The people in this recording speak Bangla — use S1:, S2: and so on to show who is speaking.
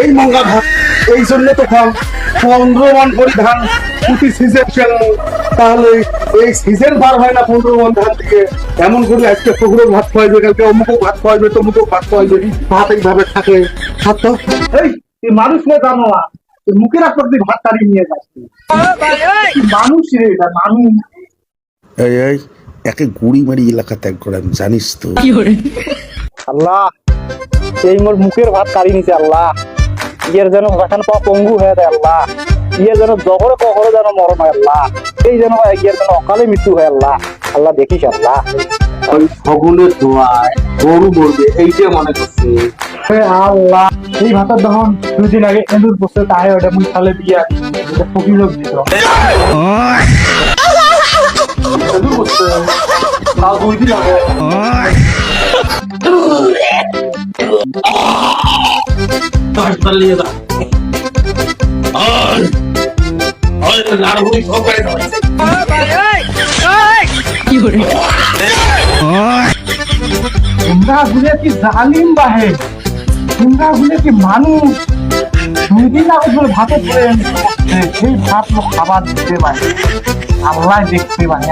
S1: এই মঙ্গা ভাত এই জন্য তো খাও পনেরো মন করে ধান প্রতি সিজন তাহলে এই সিজন বার হয় না পনেরো মন ধান থেকে? এমন করে আজকে ভাত খাওয়াইবে কালকে অমুকও ভাত খাওয়াইবে তমুকও ভাত খাওয়াইবে ভাত এইভাবে থাকে। সত্য? এই এই মানুষ নিয়ে জানো না তুই ভাত তাড়িয়ে নিয়ে যাচ্ছি। মানুষ রে এটা মানুষ।
S2: এই এই একে গুড়ি মারি এলাকা ত্যাগ করেন জানিস তো?
S1: আল্লাহ এই মোর মুখের ভাত কাড়ি নিছে আল্লাহ। ইয়ের যেন ভাষান পাওয়া পঙ্গু হয়ে যায় আল্লাহ। ইয়ের যেন জগরে কখনো যেন মরণ হয় আল্লাহ। এই যেন ইয়ের যেন অকালে মৃত্যু হয় আল্লাহ। আল্লাহ দেখিস আল্লাহ। ওই ফগুনের দোয়ায় গরু মরবে এইটা মনে করছে। আল্লাহ এই ভাতার দহন দুদিন আগে এন্দুর বসে তাই ওটা মুই খালে বিয়া এটা ফকির লোক দিত এন্দুর বসে তাও দুই দিন আগে। তোমরা গুলে কি জালিম বাহে? তোমরা গুলে কি মানুষ? ধরে ভাতে খাবার দিতে পারে। আল্লাহ দেখতে পারে।